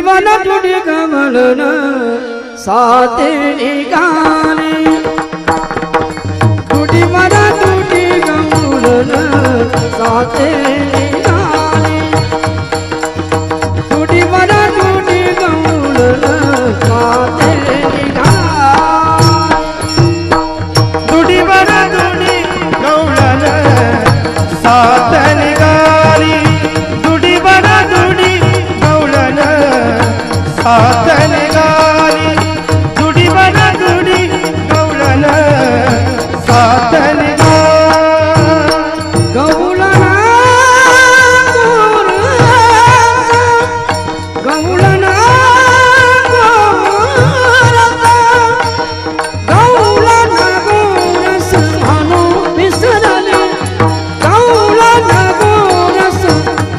जीवन तुझे कमलन साते निघाले तुझी मन तुझी कमलन साते निघाले तुझी मन तुझी कमलन साते निघाली सात निघाली. हातने गाणी जुडी बना जुडी गौलन सातने गौलन गौलन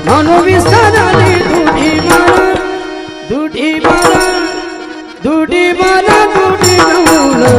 Mano, vista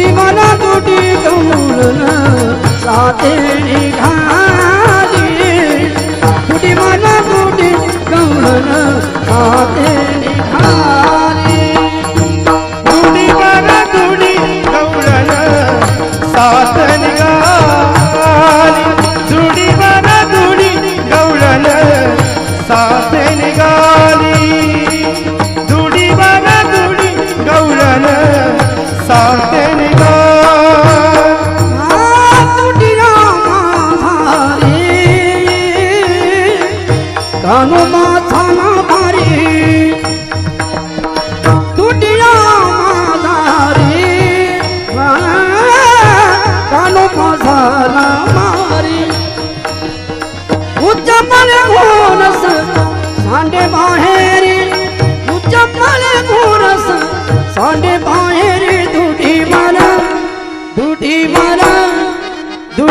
तुटी मला तुटी कमूलन साते निघाली. तुटी मला तुटी कमूलन साते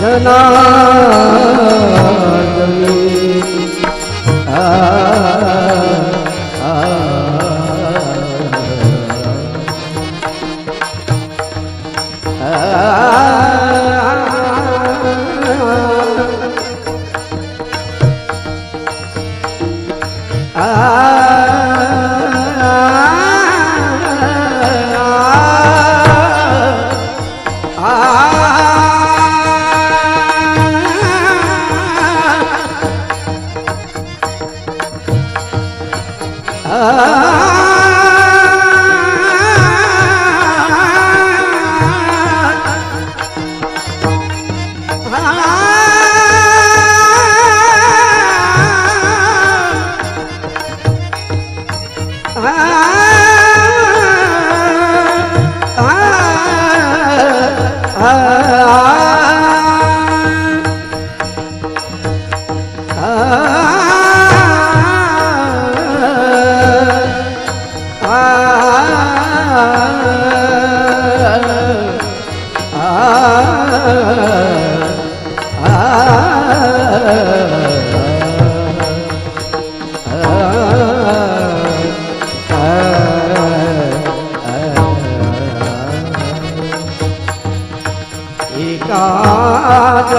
જના ah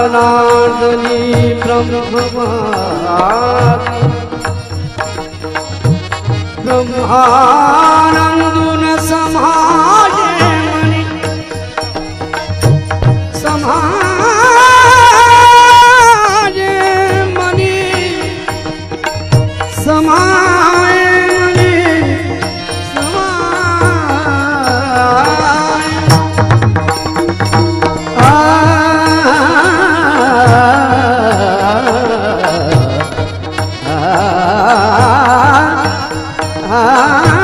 નાદની બ્રહ્મા બ્રહ્માનંદ